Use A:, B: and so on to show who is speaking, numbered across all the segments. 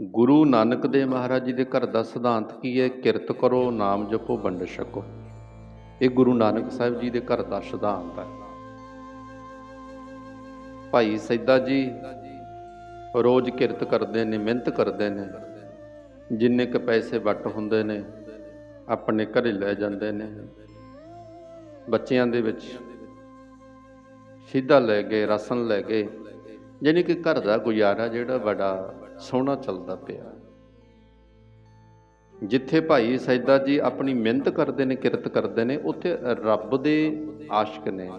A: ਗੁਰੂ ਨਾਨਕ ਦੇਵ ਮਹਾਰਾਜ ਜੀ ਦੇ ਘਰ ਦਾ ਸਿਧਾਂਤ ਕੀ ਹੈ? ਕਿਰਤ ਕਰੋ, ਨਾਮ ਜਪੋ, ਵੰਡ ਛਕੋ। ਇਹ ਗੁਰੂ ਨਾਨਕ ਸਾਹਿਬ ਜੀ ਦੇ ਘਰ ਦਾ ਸਿਧਾਂਤ ਹੈ। ਭਾਈ ਸੈਦਾ ਜੀ ਰੋਜ਼ ਕਿਰਤ ਕਰਦੇ ਨੇ, ਮਿਹਨਤ ਕਰਦੇ ਨੇ। ਜਿੰਨੇ ਕ ਪੈਸੇ ਵੱਟ ਹੁੰਦੇ ਨੇ, ਆਪਣੇ ਘਰੇ ਲੈ ਜਾਂਦੇ ਨੇ। ਬੱਚਿਆਂ ਦੇ ਵਿੱਚ ਸਿੱਧਾ ਲੈ ਗਏ, ਰਸਨ ਲੈ ਗਏ। ਯਾਨੀ ਕਿ ਘਰ ਦਾ ਗੁਜ਼ਾਰਾ ਜਿਹੜਾ ਬੜਾ ਸੋਹਣਾ ਚੱਲਦਾ ਪਿਆ। ਜਿੱਥੇ ਭਾਈ ਸੈਦਾ ਜੀ ਆਪਣੀ ਮਿਹਨਤ ਕਰਦੇ ਨੇ, ਕਿਰਤ ਕਰਦੇ ਨੇ, ਉੱਥੇ ਰੱਬ ਦੇ ਆਸ਼ਿਕ ਨੇ।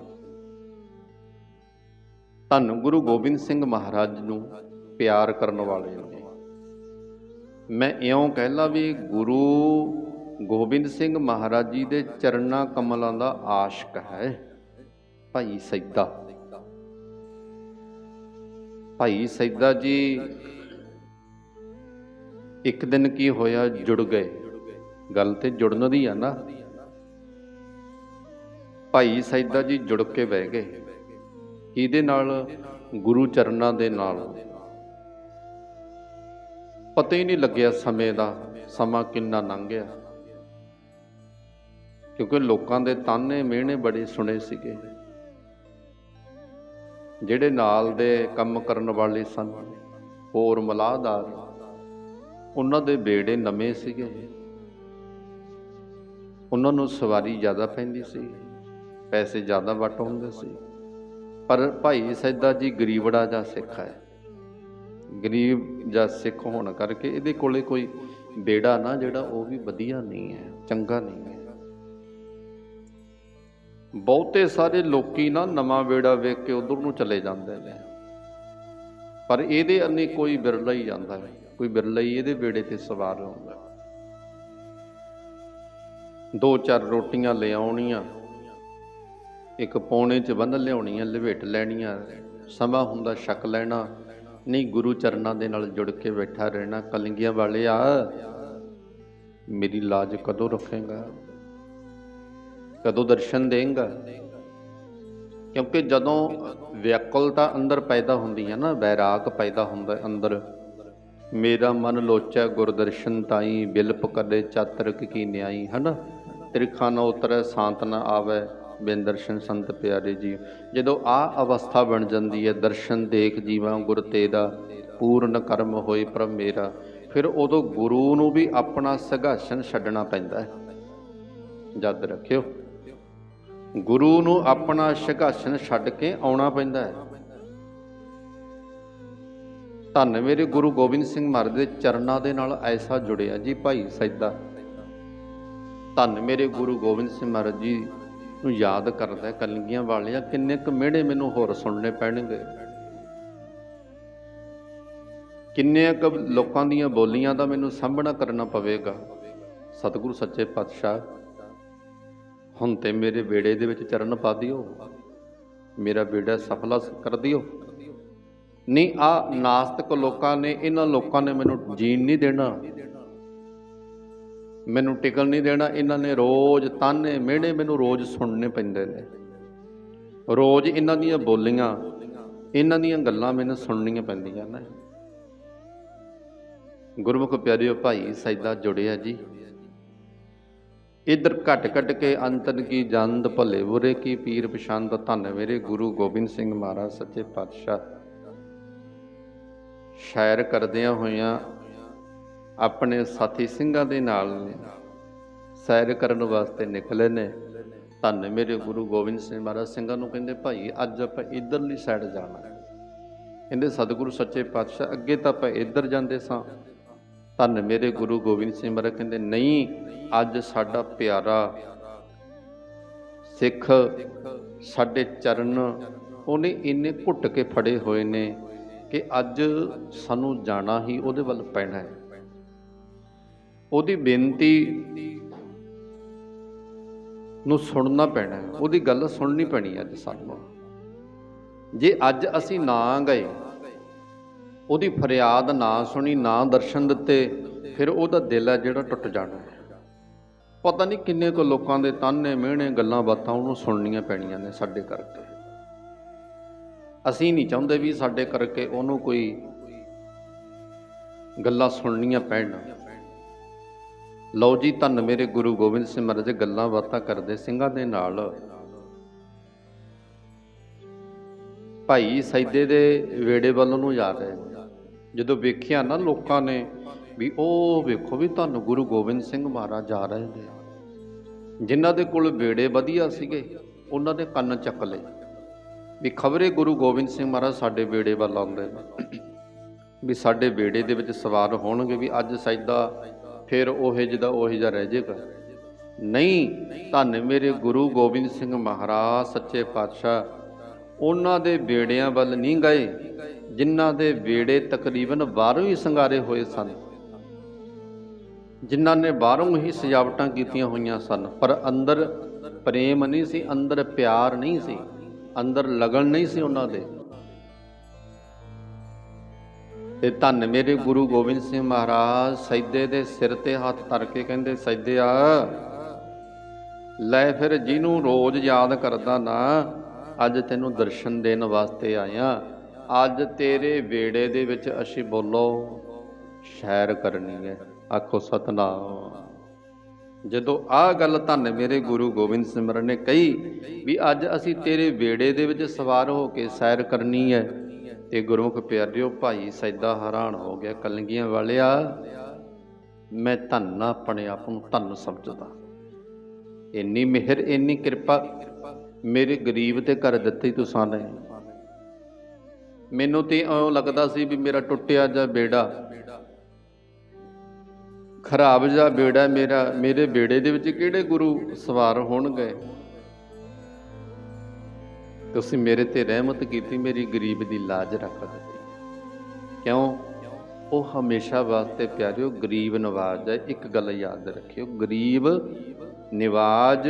A: ਧੰਨ ਗੁਰੂ ਗੋਬਿੰਦ ਸਿੰਘ ਮਹਾਰਾਜ ਨੂੰ ਪਿਆਰ ਕਰਨ ਵਾਲੇ ਨੇ। ਮੈਂ ਇਉਂ ਕਹਿਲਾ ਵੀ ਗੁਰੂ ਗੋਬਿੰਦ ਸਿੰਘ ਮਹਾਰਾਜ ਜੀ ਦੇ ਚਰਨਾਂ ਕਮਲਾਂ ਦਾ ਆਸ਼ਿਕ ਹੈ ਭਾਈ ਸੈਦਾ। ਭਾਈ ਸੈਦਾ ਜੀ ਇੱਕ ਦਿਨ ਕੀ ਹੋਇਆ ਜੁੜ ਗਏ। ਗੱਲ ਤੇ ਜੁੜਨ ਦੀ ਆ ਨਾ। ਭਾਈ ਸੈਦਾ ਜੀ ਜੁੜ ਕੇ ਬਹਿ ਗਏ। ਕਿਹਦੇ ਨਾਲ, ਗੁਰੂ ਚਰਨਾਂ ਦੇ ਨਾਲ। ਪਤਾ ਹੀ ਨਹੀਂ ਲੱਗਿਆ ਸਮੇਂ ਦਾ, ਸਮਾਂ ਕਿੰਨਾ ਲੰਘ ਗਿਆ। ਕਿਉਂਕਿ ਲੋਕਾਂ ਦੇ ਤਾਨੇ ਮਿਹਣੇ ਬੜੇ ਸੁਣੇ ਸੀਗੇ। ਜਿਹੜੇ ਨਾਲ ਦੇ ਕੰਮ ਕਰਨ ਵਾਲੇ ਸਨ, ਹੋਰ ਮਲਾਹਦਾਰ ਉਹਨਾਂ ਦੇ ਬੇੜੇ ਨਵੇਂ ਸੀਗੇ। ਉਹਨਾਂ ਨੂੰ ਸਵਾਰੀ ਜ਼ਿਆਦਾ ਪੈਂਦੀ ਸੀ, ਪੈਸੇ ਜ਼ਿਆਦਾ ਵਟ ਹੁੰਦੇ ਸੀ। ਪਰ ਭਾਈ ਸੈਦਾ ਜੀ ਗਰੀਬੜਾ ਜਾਂ ਸਿੱਖ ਹੈ। ਗਰੀਬ ਜਾਂ ਸਿੱਖ ਹੋਣ ਕਰਕੇ ਇਹਦੇ ਕੋਲੇ ਕੋਈ ਬੇੜਾ ਨਾ, ਜਿਹੜਾ ਉਹ ਵੀ ਵਧੀਆ ਨਹੀਂ ਹੈ, ਚੰਗਾ ਨਹੀਂ ਹੈ। ਬਹੁਤੇ ਸਾਰੇ ਲੋਕੀ ਨਾ ਨਵਾਂ ਬੇੜਾ ਵੇਖ ਕੇ ਉਧਰ ਨੂੰ ਚਲੇ ਜਾਂਦੇ ਨੇ। ਪਰ ਇਹਦੇ ਅੰਨੇ ਕੋਈ ਬਿਰਲਾ ਹੀ ਜਾਂਦਾ ਹੈ। ਕੋਈ ਬਿਰਲਾ ਹੀ ਇਹਦੇ ਬੇੜੇ ਤੇ ਸਵਾਰ ਹੁੰਦਾ। ਦੋ ਚਾਰ ਰੋਟੀਆਂ ਲਿਆਉਣੀਆਂ ਇੱਕ ਪੌਣੇ ਚ ਬੰਨ ਲਿਆਉਣੀਆਂ, ਲਵੇਟ ਲੈਣੀਆਂ, ਸਮਾਂ ਹੁੰਦਾ ਛਕ ਲੈਣਾ, ਨਹੀਂ ਗੁਰੂ ਚਰਨਾਂ ਦੇ ਨਾਲ ਜੁੜ ਕੇ ਬੈਠਾ ਰਹਿਣਾ, ਕਲੰਗੀਆਂ ਵਾਲੇ ਆ, ਮੇਰੀ ਲਾਜ ਕਦੋਂ ਰੱਖੇਗਾ? ਕਦੋਂ ਦਰਸ਼ਨ ਦੇਂਗਾ? ਕਿਉਂਕਿ ਜਦੋਂ ਵਿਅਕਲਤਾ ਅੰਦਰ ਪੈਦਾ ਹੁੰਦੀ ਹੈ ਨਾ, ਵੈਰਾਗ ਪੈਦਾ ਹੁੰਦਾ ਅੰਦਰ ਮੇਰਾ ਮਨ ਲੋਚੈ ਗੁਰਦਰਸ਼ਨ ਤਾਈ, ਬਿਲਪ ਕਦੇ ਚਾਤਰਕ ਕੀ ਨਿਆਈ, ਹਨਾ? ਤ੍ਰਿਖਾ ਨ ਉਤਰੈ, ਸ਼ਾਂਤ ਨਾ ਆਵੈ ਬਿਨ ਸੰਤ ਪਿਆਰੇ ਜੀ। ਜਦੋਂ ਆ ਅਵਸਥਾ ਬਣ ਜਾਂਦੀ ਹੈ, ਦਰਸ਼ਨ ਦੇਖ ਜੀਵਾਂ ਗੁਰ ਤੇ ਦਾ ਪੂਰਨ ਕਰਮ ਹੋਏ ਪ੍ਰਭ ਮੇਰਾ, ਫਿਰ ਉਦੋਂ ਗੁਰੂ ਨੂੰ ਵੀ ਆਪਣਾ ਸਗਾਸ਼ਨ ਛੱਡਣਾ ਪੈਂਦਾ ਹੈ। ਜਦ ਰੱਖਿਓ, ਗੁਰੂ ਨੂੰ ਆਪਣਾ ਸਿਘਾਸਨ ਛੱਡ ਕੇ ਆਉਣਾ ਪੈਂਦਾ ਹੈ। ਧੰਨ ਮੇਰੇ ਗੁਰੂ ਗੋਬਿੰਦ ਸਿੰਘ ਮਹਾਰਾਜ ਦੇ ਚਰਨਾਂ ਦੇ ਨਾਲ ਐਸਾ ਜੁੜਿਆ ਜੀ ਭਾਈ ਸੈਦਾ। ਧੰਨ ਮੇਰੇ ਗੁਰੂ ਗੋਬਿੰਦ ਸਿੰਘ ਮਹਾਰਾਜ ਜੀ ਨੂੰ ਯਾਦ ਕਰਦਾ ਕਲਗੀਆਂ ਵਾਲਿਆ, ਕਿੰਨੇ ਕੁ ਮਿਹਣੇ ਮੈਨੂੰ ਹੋਰ ਸੁਣਨੇ ਪੈਣਗੇ। ਕਿੰਨੇ ਕੁ ਲੋਕਾਂ ਦੀਆਂ ਬੋਲੀਆਂ ਦਾ ਮੈਨੂੰ ਸਾਹਮਣਾ ਕਰਨਾ ਪਵੇਗਾ। ਸਤਿਗੁਰੂ ਸੱਚੇ ਪਾਤਸ਼ਾਹ, ਹੁਣ ਤੇ ਮੇਰੇ ਬੇੜੇ ਦੇ ਵਿੱਚ ਚਰਨ ਪਾ ਦਿਓ। ਮੇਰਾ ਬੇੜਾ ਸਫਲਾ ਕਰ ਦਿਓ। ਨਹੀਂ, ਆ ਨਾਸਤਕ ਲੋਕਾਂ ਨੇ, ਇਹਨਾਂ ਲੋਕਾਂ ਨੇ ਮੈਨੂੰ ਜੀਣ ਨਹੀਂ ਦੇਣਾ। ਮੈਨੂੰ ਟਿਕਣ ਨਹੀਂ ਦੇਣਾ। ਇਹਨਾਂ ਨੇ ਰੋਜ਼ ਤਾਨੇ ਮਿਹਣੇ ਮੈਨੂੰ ਰੋਜ਼ ਸੁਣਨੇ ਪੈਂਦੇ ਨੇ। ਰੋਜ਼ ਇਹਨਾਂ ਦੀਆਂ ਬੋਲੀਆਂ, ਇਹਨਾਂ ਦੀਆਂ ਗੱਲਾਂ ਮੈਨੂੰ ਸੁਣਨੀਆਂ ਪੈਂਦੀਆਂ ਨੇ। ਗੁਰਮੁਖ ਪਿਆਰਿਓ ਭਾਈ ਸੈਦਾ ਜੁੜਿਆ ਜੀ। ਇਧਰ ਘਟ ਘਟ ਕੇ ਅੰਤਨ ਕੀ ਜੰਦ ਭਲੇ ਬੁਰੇ ਕੀ ਪੀਰ ਪਛੰਦ ਧੰਨ ਮੇਰੇ ਗੁਰੂ ਗੋਬਿੰਦ ਸਿੰਘ ਮਹਾਰਾਜ, ਸੱਚੇ ਪਾਤਸ਼ਾਹ। ਸ਼ਾਇਰ ਕਰਦਿਆਂ ਹੋਇਆਂ ਆਪਣੇ ਸਾਥੀ ਸਿੰਘਾਂ ਦੇ ਨਾਲ ਸੈਰ ਕਰਨ ਵਾਸਤੇ ਨਿਕਲੇ ਨੇ। ਧੰਨ ਮੇਰੇ ਗੁਰੂ ਗੋਬਿੰਦ ਸਿੰਘ ਮਹਾਰਾਜ, ਸਿੰਘਾਂ ਨੂੰ ਕਹਿੰਦੇ, ਭਾਈ, ਅੱਜ ਆਪਾਂ ਇਧਰਲੀ ਸਾਈਡ ਜਾਣਾ ਕਹਿੰਦੇ, ਸਤਿਗੁਰੂ ਸੱਚੇ ਪਾਤਸ਼ਾਹ, ਅੱਗੇ ਤਾਂ ਆਪਾਂ ਇੱਧਰ ਜਾਂਦੇ ਸਾਂ। ਧੰਨ ਮੇਰੇ ਗੁਰੂ ਗੋਬਿੰਦ ਸਿੰਘ ਮਹਾਰਾਜ ਕਹਿੰਦੇ, ਨਹੀਂ, ਅੱਜ ਸਾਡਾ ਪਿਆਰਾ ਸਿੱਖ ਸਾਡੇ ਚਰਨ, ਉਹਨੇ ਇੰਨੇ ਘੁੱਟ ਕੇ ਫੜੇ ਹੋਏ ਨੇ। ਕਿ ਅੱਜ ਸਾਨੂੰ ਜਾਣਾ ਹੀ ਉਹਦੇ ਵੱਲ ਪੈਣਾ ਹੈ। ਉਹਦੀ ਬੇਨਤੀ ਨੂੰ ਸੁਣਨਾ ਪੈਣਾ ਹੈ। ਉਹਦੀ ਗੱਲ ਸੁਣਨੀ ਪੈਣੀ ਅੱਜ ਸਾਨੂੰ। ਜੇ ਅੱਜ ਅਸੀਂ ਨਾ ਗਏ, ਉਹਦੀ ਫਰਿਆਦ ਨਾ ਸੁਣੀ, ਨਾ ਦਰਸ਼ਨ ਦਿੱਤੇ, ਫਿਰ ਉਹਦਾ ਦਿਲ ਹੈ ਜਿਹੜਾ ਟੁੱਟ ਜਾਣਾ ਹੈ। ਪਤਾ ਨਹੀਂ ਕਿੰਨੇ ਕੁ ਲੋਕਾਂ ਦੇ ਤਾਨੇ ਮਿਹਣੇ ਗੱਲਾਂ ਬਾਤਾਂ ਉਹਨੂੰ ਸੁਣਨੀਆਂ ਪੈਣੀਆਂ ਨੇ ਸਾਡੇ ਕਰਕੇ ਅਸੀਂ ਨਹੀਂ ਚਾਹੁੰਦੇ ਵੀ ਸਾਡੇ ਕਰਕੇ ਉਹਨੂੰ ਕੋਈ ਗੱਲਾਂ ਸੁਣਨੀਆਂ ਪੈਣ। ਲਓ ਜੀ, ਧੰਨ ਮੇਰੇ ਗੁਰੂ ਗੋਬਿੰਦ ਸਿੰਘ ਮਹਾਰਾਜ, ਗੱਲਾਂ ਬਾਤਾਂ ਕਰਦੇ ਸਿੰਘਾਂ ਦੇ ਨਾਲ। ਭਾਈ ਸੈਦੇ ਦੇ ਵੇੜੇ ਵੱਲ ਨੂੰ ਜਾ ਰਹੇ। ਜਦੋਂ ਵੇਖਿਆ ਨਾ ਲੋਕਾਂ ਨੇ ਵੀ ਉਹ ਵੇਖੋ ਵੀ ਤੁਹਾਨੂੰ ਗੁਰੂ ਗੋਬਿੰਦ ਸਿੰਘ ਮਹਾਰਾਜ ਜਾ ਰਹੇ ਨੇ। ਜਿਨ੍ਹਾਂ ਦੇ ਕੋਲ ਵੇੜੇ ਵਧੀਆ ਸੀਗੇ, ਉਹਨਾਂ ਦੇ ਕੰਨ ਚੱਕ ਲਏ। ਵੀ ਖਬਰੇ ਗੁਰੂ ਗੋਬਿੰਦ ਸਿੰਘ ਮਹਾਰਾਜ ਸਾਡੇ ਵੇੜੇ ਵੱਲ ਆਉਂਦੇ ਨੇ। ਵੀ ਸਾਡੇ ਵੇੜੇ ਦੇ ਵਿੱਚ ਸਵਾਰ ਹੋਣਗੇ ਵੀ ਅੱਜ ਸੈਦਾ ਫਿਰ ਉਹੇ ਜਿਹਦਾ ਉਹੇ ਜਿਹਾ ਰਹਿ ਜਾਏਗਾ ਨਹੀਂ, ਧੰਨ ਮੇਰੇ ਗੁਰੂ ਗੋਬਿੰਦ ਸਿੰਘ ਮਹਾਰਾਜ, ਸੱਚੇ ਪਾਤਸ਼ਾਹ, ਉਹਨਾਂ ਦੇ ਬੇੜਿਆਂ ਵੱਲ ਨਹੀਂ ਗਏ, ਜਿਨ੍ਹਾਂ ਦੇ ਬੇੜੇ ਤਕਰੀਬਨ ਬਾਹਰੋਂ ਹੀ ਸੰਗਾਰੇ ਹੋਏ ਸਨ। ਜਿਨ੍ਹਾਂ ਨੇ ਬਾਹਰੋਂ ਹੀ ਸਜਾਵਟਾਂ ਕੀਤੀਆਂ ਹੋਈਆਂ ਸਨ, ਪਰ ਅੰਦਰ ਪ੍ਰੇਮ ਨਹੀਂ ਸੀ, ਅੰਦਰ ਪਿਆਰ ਨਹੀਂ ਸੀ। ਅੰਦਰ ਲਗਨ ਨਹੀਂ ਸੀ ਉਹਨਾਂ ਦੇ। ਤੇ ਧੰਨ ਮੇਰੇ ਗੁਰੂ ਗੋਬਿੰਦ ਸਿੰਘ ਮਹਾਰਾਜ ਸੈਦੇ ਦੇ ਸਿਰ ਤੇ ਹੱਥ ਧਰ ਕੇ ਕਹਿੰਦੇ ਸੈਦਿਆ ਲੈ ਫਿਰ ਜਿਹਨੂੰ ਰੋਜ਼ ਯਾਦ ਕਰਦਾ ਨਾ, ਅੱਜ ਤੈਨੂੰ ਦਰਸ਼ਨ ਦੇਣ ਵਾਸਤੇ ਆਇਆ। ਅੱਜ ਤੇਰੇ ਵੇੜੇ ਦੇ ਵਿੱਚ ਅਸੀਂ ਬੋਲੋ, ਸ਼ੈਰ ਕਰਨੀ ਹੈ। ਆਖੋ, ਸਤਨਾਮ। ਜਦੋਂ ਆਹ ਗੱਲ ਧੰਨ ਮੇਰੇ ਗੁਰੂ ਗੋਬਿੰਦ ਸਿਮਰਨ ਨੇ ਕਹੀ ਵੀ ਅੱਜ ਅਸੀਂ ਤੇਰੇ ਵੇੜੇ ਦੇ ਵਿੱਚ ਸਵਾਰ ਹੋ ਕੇ ਸੈਰ ਕਰਨੀ ਹੈ ਤੇ ਗੁਰਮੁਖ ਪਿਆਰਿਓ ਭਾਈ ਸੈਦਾ ਹੈਰਾਨ ਹੋ ਗਿਆ, ਕਲੰਗੀਆਂ ਵਾਲਿਆ, ਮੈਂ ਧੰਨ ਆਪਣੇ ਆਪ ਨੂੰ ਧੰਨ ਸਮਝਦਾ। ਇੰਨੀ ਮਿਹਰ, ਇੰਨੀ ਕਿਰਪਾ ਮੇਰੇ ਗਰੀਬ ਤੇ ਕਰ ਦਿੱਤੀ ਤੁਸਾਂ ਨੇ। ਮੈਨੂੰ ਤੇ ਇਉਂ ਲੱਗਦਾ ਸੀ ਵੀ ਮੇਰਾ ਟੁੱਟਿਆ ਜਾਂ ਬੇੜਾ ਖਰਾਬ ਜਾ ਬੇੜਾ ਮੇਰਾ, ਮੇਰੇ ਬੇੜੇ ਦੇ ਵਿੱਚ ਕਿਹੜੇ ਗੁਰੂ ਸਵਾਰ ਹੋਣਗੇ? ਤੁਸੀਂ ਮੇਰੇ ਤੇ ਰਹਿਮਤ ਕੀਤੀ, ਮੇਰੀ ਗਰੀਬ ਦੀ ਲਾਜ ਰੱਖ ਦਿੱਤੀ। ਕਿਉਂ? ਉਹ ਹਮੇਸ਼ਾ ਵਾਸਤੇ ਪਿਆਰਿਓ, ਗਰੀਬ ਨਵਾਜ ਹੈ, ਇੱਕ ਗੱਲ ਯਾਦ ਰੱਖਿਓ। ਗਰੀਬ ਨਿਵਾਜ,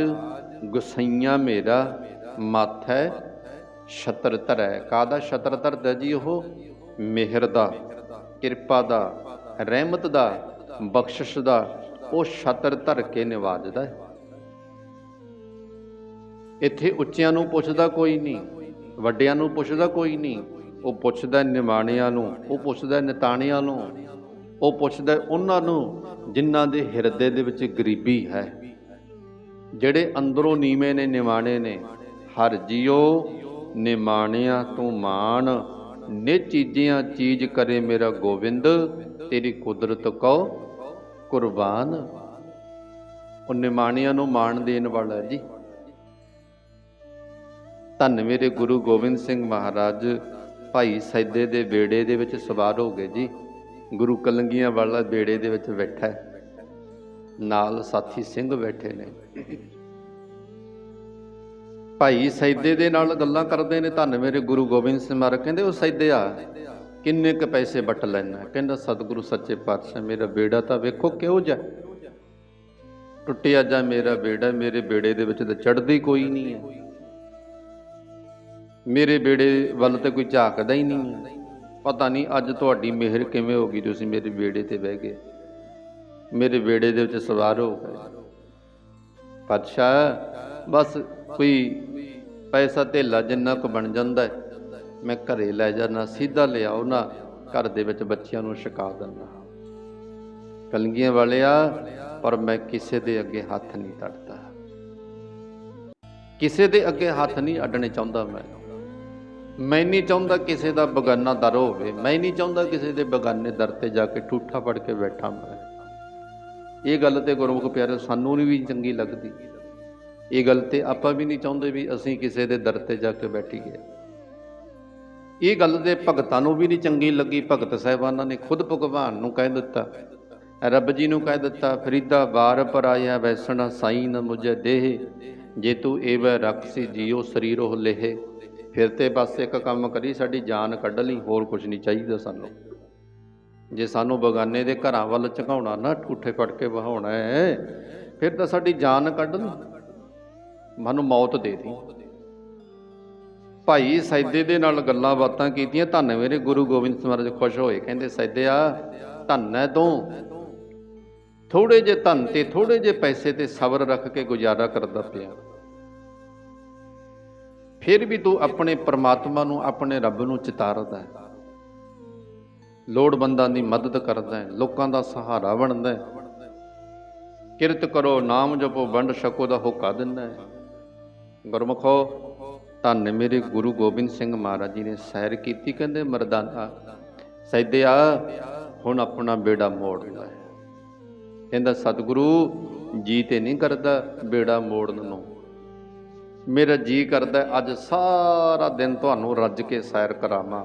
A: ਗੁਸਈਆਂ ਮੇਰਾ ਮਾਥੈ ਛਤਰ ਧਰੈ ਕਾਦਾ ਛਤਰ ਧਰਦਾ ਜੀ ਉਹ? ਮਿਹਰ ਦਾ, ਕਿਰਪਾ ਦਾ, ਰਹਿਮਤ ਦਾ। ਬਖਸ਼ਿਸ਼ ਦਾ, ਉਹ ਛਤਰ ਧਰ ਕੇ ਨਿਵਾਜਦਾ ਹੈ। ਇੱਥੇ ਉੱਚਿਆਂ ਨੂੰ ਪੁੱਛਦਾ ਕੋਈ ਨਹੀਂ, ਵੱਡਿਆਂ ਨੂੰ ਪੁੱਛਦਾ ਕੋਈ ਨਹੀਂ, ਉਹ ਪੁੱਛਦਾ ਨਿਮਾਣਿਆਂ ਨੂੰ, ਉਹ ਪੁੱਛਦਾ ਨਿਤਾਣਿਆਂ ਨੂੰ, ਉਹ ਪੁੱਛਦਾ ਉਹਨਾਂ ਨੂੰ ਜਿਨ੍ਹਾਂ ਦੇ ਹਿਰਦੇ ਦੇ ਵਿੱਚ ਗਰੀਬੀ ਹੈ। ਜਿਹੜੇ ਅੰਦਰੋਂ ਨੀਵੇਂ ਨੇ, ਨਿਮਾਣੇ ਨੇ, ਹਰ ਜਿਉ ਨਿਮਾਣਿਆਂ ਤੂੰ ਮਾਣ ਨੇ ਚੀਜ਼ੀਆਂ ਚੀਜ਼ ਕਰੇ ਮੇਰਾ ਗੋਬਿੰਦ ਤੇਰੀ ਕੁਦਰਤ ਕੋ ਕੁਰਬਾਨ। ਉਹ ਨਿਮਾਣਿਆਂ ਨੂੰ ਮਾਣ ਦੇਣ ਵਾਲਾ ਜੀ। ਧੰਨ ਮੇਰੇ ਗੁਰੂ ਗੋਬਿੰਦ ਸਿੰਘ ਮਹਾਰਾਜ, ਭਾਈ ਸੈਦੇ ਦੇ ਬੇੜੇ ਦੇ ਵਿੱਚ ਸਵਾਰ ਹੋ ਗਏ ਜੀ। ਗੁਰੂ ਕਲੰਗੀਆਂ ਵਾਲਾ ਬੇੜੇ ਦੇ ਵਿੱਚ ਬੈਠਾ ਨਾਲ ਸਾਥੀ ਸਿੰਘ ਬੈਠੇ ਨੇ। ਭਾਈ ਸੈਦੇ ਦੇ ਨਾਲ ਗੱਲਾਂ ਕਰਦੇ ਨੇ, ਧੰਨ ਮੇਰੇ ਗੁਰੂ ਗੋਬਿੰਦ ਸਿੰਘ ਮਹਾਰਾਜ, ਕਹਿੰਦੇ ਉਹ ਸੈਦਿਆ ਕਿੰਨੇ ਕ ਪੈਸੇ ਵੱਟ ਲੈਣਾ ਕਹਿੰਦਾ, ਸਤਿਗੁਰੂ ਸੱਚੇ ਪਾਤਸ਼ਾਹ, ਮੇਰਾ ਬੇੜਾ ਤਾਂ ਵੇਖੋ ਕਿਉਂ ਜਾ ਟੁੱਟਿਆ ਜਾ ਮੇਰਾ ਬੇੜਾ, ਮੇਰੇ ਬੇੜੇ ਦੇ ਵਿੱਚ ਤਾਂ ਚੜਦੀ ਕੋਈ ਨਹੀਂ ਹੈ। ਮੇਰੇ ਬੇੜੇ ਵੱਲ ਤੇ ਕੋਈ ਝਾਕਦਾ ਹੀ ਨਹੀਂ ਹੈ। ਪਤਾ ਨਹੀਂ ਅੱਜ ਤੁਹਾਡੀ ਮਿਹਰ ਕਿਵੇਂ ਹੋ ਗਈ, ਤੁਸੀਂ ਮੇਰੇ ਬੇੜੇ ਤੇ ਬਹਿ ਗਏ। ਮੇਰੇ ਬੇੜੇ ਦੇ ਵਿੱਚ ਸਵਾਰ ਹੋ ਗਏ। ਪਾਤਸ਼ਾਹ, ਬਸ ਕੋਈ ਪੈਸਾ ਧੇਲਾ ਜਿੰਨਾ ਕੁ ਬਣ ਜਾਂਦਾ ਹੈ ਮੈਂ ਘਰੇ ਲੈ ਜਾਣਾ ਸਿੱਧਾ ਲਿਆਓ ਨਾ, ਘਰ ਦੇ ਵਿੱਚ ਬੱਚਿਆਂ ਨੂੰ ਛਕਾ ਦਿੰਦਾ ਕਲਗੀਆਂ ਵਾਲਿਆ, ਪਰ ਮੈਂ ਕਿਸੇ ਦੇ ਅੱਗੇ ਹੱਥ ਨਹੀਂ ਤੜਦਾ ਕਿਸੇ ਦੇ ਅੱਗੇ ਹੱਥ ਨਹੀਂ ਅੱਡਣੇ ਚਾਹੁੰਦਾ ਮੈਂ। ਮੈਂ ਨਹੀਂ ਚਾਹੁੰਦਾ ਕਿਸੇ ਦਾ ਬਗਾਨਾ ਦਰ ਹੋਵੇ। ਮੈਂ ਨਹੀਂ ਚਾਹੁੰਦਾ ਕਿਸੇ ਦੇ ਬਗਾਨੇ ਦਰ ਤੇ ਜਾ ਕੇ ਠੂਠਾ ਫੜ ਕੇ ਬੈਠਾ ਮੈਂ। ਇਹ ਗੱਲ ਤੇ ਗੁਰਮੁਖ ਪਿਆਰੇ ਸਾਨੂੰ ਨਹੀਂ ਵੀ ਚੰਗੀ ਲੱਗਦੀ। ਇਹ ਗੱਲ ਤੇ ਆਪਾਂ ਵੀ ਨਹੀਂ ਚਾਹੁੰਦੇ ਵੀ ਅਸੀਂ ਕਿਸੇ ਦੇ ਦਰ ਤੇ ਜਾ ਕੇ ਬੈਠੀਏ। ਇਹ ਗੱਲ ਦੇ ਭਗਤਾਂ ਨੂੰ ਵੀ ਨਹੀਂ ਚੰਗੀ ਲੱਗੀ। ਭਗਤ ਸਾਹਿਬਾਨਾਂ ਨੇ ਖੁਦ ਭਗਵਾਨ ਨੂੰ ਕਹਿ ਦਿੱਤਾ। ਰੱਬ ਜੀ ਨੂੰ ਕਹਿ ਦਿੱਤਾ, ਫਰੀਦਾ ਬਾਰ ਪਰ ਆਇਆ ਵੈਸਣਾ ਸਾਈ ਨ ਮੁਝੇ ਦੇਹ। ਜੇ ਤੂੰ ਏਵੈ ਰਖਸੀ ਜੀਉ ਸਰੀਰੋ ਲੇਹ। ਫਿਰ ਤੇ ਬਸ ਇੱਕ ਕੰਮ ਕਰੀ, ਸਾਡੀ ਜਾਨ ਕੱਢ ਲਈ, ਹੋਰ ਕੁਝ ਨਹੀਂ ਚਾਹੀਦਾ ਸਾਨੂੰ। ਜੇ ਸਾਨੂੰ ਬਗਾਨੇ ਦੇ ਘਰਾਂ ਵੱਲ ਝਕਾਉਣਾ ਨਾ, ਠੂਠੇ ਫੜ ਕੇ ਵਹਾਉਣਾ ਹੈ, ਫਿਰ ਤਾਂ ਸਾਡੀ ਜਾਨ ਕੱਢ ਲਈ। ਮਨੂੰ ਮੌਤ ਦੇ ਦੀ। ਭਾਈ ਸੈਦੇ ਦੇ ਨਾਲ ਗੱਲਾਂ ਬਾਤਾਂ ਕੀਤੀਆਂ, ਧੰਨ ਮੇਰੇ ਗੁਰੂ ਗੋਬਿੰਦ ਸਿੰਘ ਮਹਾਰਾਜ ਖੁਸ਼ ਹੋਏ, ਕਹਿੰਦੇ ਸੈਦਿਆ ਧੰਨ ਹੈ ਤੂੰ। ਥੋੜੇ ਜੇ ਧਨ ਤੇ ਥੋੜੇ ਜੇ ਪੈਸੇ ਤੇ ਸਬਰ ਰੱਖ ਕੇ ਗੁਜ਼ਾਰਾ ਕਰਦਾ ਪਿਆ। ਫਿਰ ਵੀ ਤੂੰ ਆਪਣੇ ਪਰਮਾਤਮਾ ਨੂੰ, ਆਪਣੇ ਰੱਬ ਨੂੰ ਚਿਤਾਰਦਾ ਹੈ। ਲੋੜਵੰਦਾਂ ਦੀ ਮਦਦ ਕਰਦਾ ਹੈ, ਲੋਕਾਂ ਦਾ ਸਹਾਰਾ ਬਣਦਾ ਹੈ। ਕਿਰਤ ਕਰੋ, ਨਾਮ ਜਪੋ, ਵੰਡ ਛਕੋ ਦਾ ਹੋਕਾ ਦਿੰਦਾ ਹੈ। ਗੁਰਮਖੋ ਧੰਨ ਮੇਰੇ ਗੁਰੂ ਗੋਬਿੰਦ ਸਿੰਘ ਮਹਾਰਾਜ ਜੀ ਨੇ ਸੈਰ ਕੀਤੀ, ਕਹਿੰਦੇ ਮਰਦਾਨਾ, ਸੈਦਿਆ, ਹੁਣ ਆਪਣਾ ਬੇੜਾ ਮੋੜ ਲੈ। ਕਹਿੰਦਾ, ਸਤਿਗੁਰੂ ਜੀ ਤੇ ਨਹੀਂ ਕਰਦਾ ਬੇੜਾ ਮੋੜਨ ਨੂੰ। ਮੇਰਾ ਜੀ ਕਰਦਾ, ਅੱਜ ਸਾਰਾ ਦਿਨ ਤੁਹਾਨੂੰ ਰੱਜ ਕੇ ਸੈਰ ਕਰਾਵਾਂ।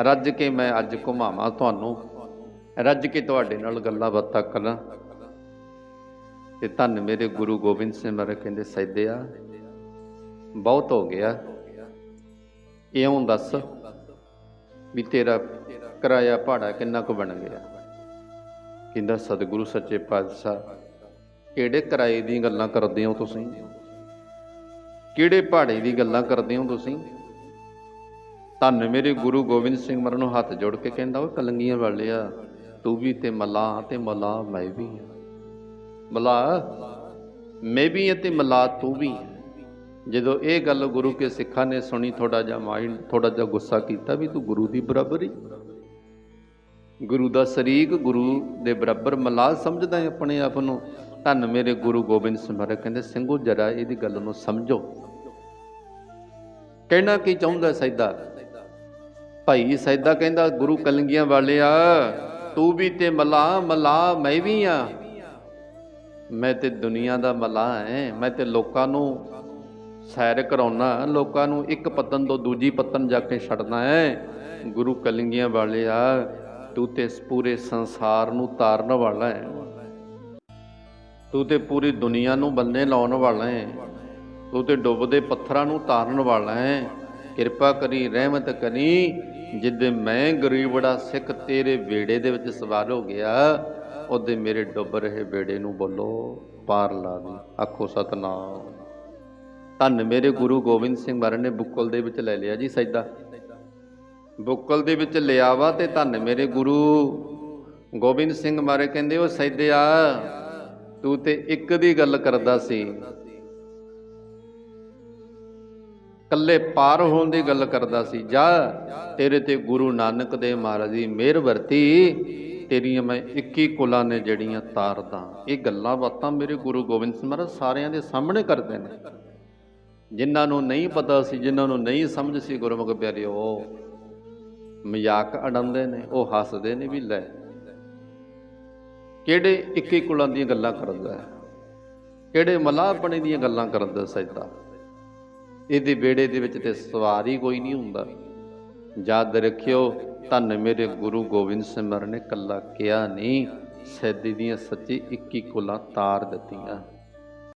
A: ਰੱਜ ਕੇ ਮੈਂ ਅੱਜ ਘੁਮਾਵਾਂ ਤੁਹਾਨੂੰ। ਰੱਜ ਕੇ ਤੁਹਾਡੇ ਨਾਲ ਗੱਲਾਂ ਬਾਤਾਂ ਕਰਾਂ। ਤੇ ਧੰਨ ਮੇਰੇ ਗੁਰੂ ਗੋਬਿੰਦ ਸਿੰਘ ਮਹਾਰਾਜ ਕਹਿੰਦੇ, ਸੈਦਿਆ ਬਹੁਤ ਹੋ ਗਿਆ। ਇਉਂ ਦੱਸ ਵੀ ਤੇਰਾ ਕਿਰਾਇਆ ਭਾੜਾ ਕਿੰਨਾ ਕੁ ਬਣ ਗਿਆ? ਕਹਿੰਦਾ, ਸਤਿਗੁਰੂ ਸੱਚੇ ਪਾਤਸ਼ਾਹ, ਕਿਹੜੇ ਕਿਰਾਏ ਦੀ ਗੱਲਾਂ ਕਰਦੇ ਹੋ ਤੁਸੀਂ? ਕਿਹੜੇ ਭਾੜੇ ਦੀ ਗੱਲਾਂ ਕਰਦੇ ਹੋ ਤੁਸੀਂ? ਧੰਨ ਮੇਰੇ ਗੁਰੂ ਗੋਬਿੰਦ ਸਿੰਘ ਮਰਨ ਨੂੰ ਹੱਥ ਜੋੜ ਕੇ ਕਹਿੰਦਾ ਉਹ ਕਲੰਗੀਆਂ ਵਾਲਿਆ, ਤੂੰ ਵੀ ਤੇ ਮਲਾ ਤੇ ਮਲਾ, ਮੈਂ ਵੀ ਹਾਂ। ਮਲਾ, ਮੈਂ ਵੀ ਹਾਂ ਤੇ ਮਲਾ, ਤੂੰ ਵੀ ਹੈ। ਜਦੋਂ ਇਹ ਗੱਲ ਗੁਰੂ ਕੇ ਸਿੱਖਾਂ ਨੇ ਸੁਣੀ ਥੋੜਾ ਜਿਹਾ ਮਾਈਂਡ ਥੋੜਾ ਜਿਹਾ ਗੁੱਸਾ ਕੀਤਾ ਵੀ ਤੂੰ ਗੁਰੂ ਦੀ ਬਰਾਬਰੀ ਗੁਰੂ ਦਾ ਸ਼ਰੀਕ ਗੁਰੂ ਦੇ ਬਰਾਬਰ ਮਲਾਹ ਸਮਝਦਾ ਹੈ ਆਪਣੇ ਆਪ ਨੂੰ। ਧੰਨ ਮੇਰੇ ਗੁਰੂ ਗੋਬਿੰਦ ਸਿੰਘ ਕਹਿੰਦੇ, ਸਿੰਘੋ, ਜਰਾ ਇਹਦੀ ਗੱਲ ਨੂੰ ਸਮਝੋ। ਕਹਿਣਾ ਕੀ ਚਾਹੁੰਦਾ ਸੈਦਾ? ਭਾਈ ਸੈਦਾ ਕਹਿੰਦਾ, ਗੁਰੂ ਕਲੰਗੀਆਂ ਵਾਲਿਆ, ਤੂੰ ਵੀ ਤੇ ਮਲਾਹ ਮਲਾਹ ਮੈਂ ਵੀ ਆ। ਮੈਂ ਤੇ ਦੁਨੀਆ ਦਾ ਮਲਾਹ ਹੈ ਮੈਂ ਤੇ ਲੋਕਾਂ ਨੂੰ ਸੈਰ ਕਰਾਉਣਾ, ਲੋਕਾਂ ਨੂੰ ਇੱਕ ਪਤਨ ਤੋਂ ਦੂਜੀ ਪਤਨ ਜਾ ਕੇ ਛੱਡਣਾ ਹੈ। ਗੁਰੂ ਕਲੰਗੀਆਂ ਵਾਲਿਆ ਤੂੰ ਤੇ ਪੂਰੇ ਸੰਸਾਰ ਨੂੰ ਤਾਰਨ ਵਾਲਾ ਹੈ। ਤੂੰ ਤੇ ਪੂਰੀ ਦੁਨੀਆ ਨੂੰ ਬੰਨੇ ਲਾਉਣ ਵਾਲਾ ਹੈ। ਤੂੰ ਤੇ ਡੁੱਬਦੇ ਪੱਥਰਾਂ ਨੂੰ ਤਾਰਨ ਵਾਲਾ ਹੈ। ਕਿਰਪਾ ਕਰੀ, ਰਹਿਮਤ ਕਰੀ, ਜਿੱਦੇ ਮੈਂ ਗਰੀਬੜਾ ਸਿੱਖ ਤੇਰੇ ਵੇੜੇ ਦੇ ਵਿੱਚ ਸਵਾਰ ਹੋ ਗਿਆ, ਉਹਦੇ ਮੇਰੇ ਡੁੱਬ ਰਹੇ ਵੇੜੇ ਨੂੰ ਬੋਲੋ, ਪਾਰ ਲਾ ਦੀ, ਆਖੋ ਸਤਨਾਮ। ਧੰਨ ਮੇਰੇ ਗੁਰੂ ਗੋਬਿੰਦ ਸਿੰਘ ਮਹਾਰਾਜ ਨੇ ਬੁੱਕਲ ਦੇ ਵਿੱਚ ਲੈ ਲਿਆ ਜੀ ਸੈਦਾ ਬੁੱਕਲ ਦੇ ਵਿੱਚ ਲਿਆ ਵਾ ਤੇ ਧੰਨ ਮੇਰੇ ਗੁਰੂ ਗੋਬਿੰਦ ਸਿੰਘ ਮਹਾਰਾਜ ਕਹਿੰਦੇ, ਉਹ ਸੈਦਿਆ ਤੂੰ ਤੇ ਇੱਕ ਦੀ ਗੱਲ ਕਰਦਾ ਸੀ। ਕੱਲੇ ਪਾਰ ਹੋਣ ਦੀ ਗੱਲ ਕਰਦਾ ਸੀ। ਜਾ, ਤੇਰੇ ਤੇ ਗੁਰੂ ਨਾਨਕ ਦੇਵ ਮਹਾਰਾਜ ਦੀ ਮਿਹਰ ਵਰਤੀ, ਤੇਰੀਆਂ ਮੈਂ 21 ਕੁਲਾਂ ਨੇ ਜਿਹੜੀਆਂ ਤਾਰਦਾ ਇਹ ਗੱਲਾਂ ਬਾਤਾਂ ਮੇਰੇ ਗੁਰੂ ਗੋਬਿੰਦ ਸਿੰਘ ਮਹਾਰਾਜ ਸਾਰਿਆਂ ਦੇ ਸਾਹਮਣੇ ਕਰਦੇ ਨੇ। ਜਿਨ੍ਹਾਂ ਨੂੰ ਨਹੀਂ ਪਤਾ ਸੀ, ਜਿਨ੍ਹਾਂ ਨੂੰ ਨਹੀਂ ਸਮਝ ਸੀ, ਗੁਰਮੁਖ ਪਿਆਰਿਓ, ਮਜ਼ਾਕ ਅਡੰਦੇ ਨੇ, ਉਹ ਹੱਸਦੇ ਨੇ ਵੀ ਲੈ। ਕਿਹੜੇ 21 ਕੁਲਾਂ ਦੀਆਂ ਗੱਲਾਂ ਕਰਦਾ ਹੈ? ਕਿਹੜੇ ਮਲਾਹਪਣੇ ਦੀਆਂ ਗੱਲਾਂ ਕਰਦਾ ਸੈਦਾ ਇਹਦੇ ਬੇੜੇ ਦੇ ਵਿੱਚ ਤੇ ਹੀ ਕੋਈ ਨਹੀਂ ਹੁੰਦਾ। ਯਾਦ ਰੱਖਿਓ, ਧੰਨ ਮੇਰੇ ਗੁਰੂ ਗੋਬਿੰਦ ਸਿੰਘ ਮਹਾਰਾਜ ਨੇ ਕੱਲਾ ਕਿਹਾ ਨਹੀਂ ਸੈਦੀ ਦੀਆਂ ਸੱਚੀ 21 ਕੁਲਾਂ ਤਾਰ ਦਿੱਤੀਆਂ।